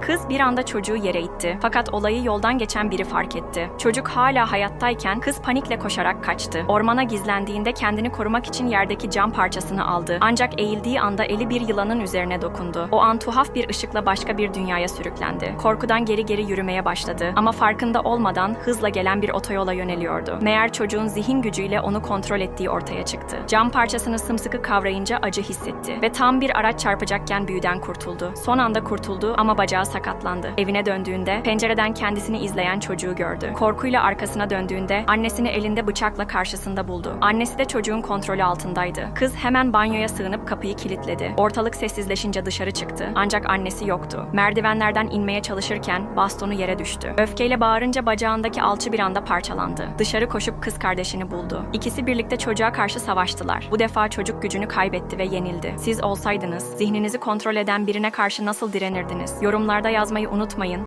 Kız bir anda çocuğu yere itti. Fakat olayı yoldan geçen biri fark etti. Çocuk hala hayattayken kız panikle koşarak kaçtı. Ormana gizlendiğinde kendini korumak için yerdeki cam parçasını aldı. Ancak eğildiği anda eli bir yılanın üzerine dokundu. O an tuhaf bir ışıkla başka bir dünyaya sürüklendi. Korkudan geri geri yürümeye başladı. Ama farkında olmadan hızla gelen bir otoyola yöneliyordu. Meğer çocuğun zihin gücüyle onu kontrol ettiği ortaya çıktı. Cam parçasını sımsıkı kavrayınca acı hissetti ve tam bir araç çarpacakken büyüden kurtuldu. Son anda kurtuldu ama bacağı sakatlandı. Evine döndüğünde pencereden kendisini izleyen çocuğu gördü. Korkuyla arkasına döndüğünde annesini elinde bıçakla karşısında buldu. Annesi de çocuğun kontrolü altındaydı. Kız hemen banyoya sığınıp kapıyı kilitledi. Ortalık sessizleşince dışarı çıktı. Ancak annesi yoktu. Merdivenlerden inmeye çalışırken bastonu yere düştü. Öfkeyle bağırınca bacağındaki alçı bir anda parçalandı. Dışarı koşup kız kardeşini buldu. İkisi birlikte çocuğa karşı savaştılar. Bu defa çocuk gücünü kaybetti ve yenildi. Siz olsaydınız zihninizi kontrol eden birine karşı nasıl direnirdiniz? Yorumlarda yazmayı unutmayın.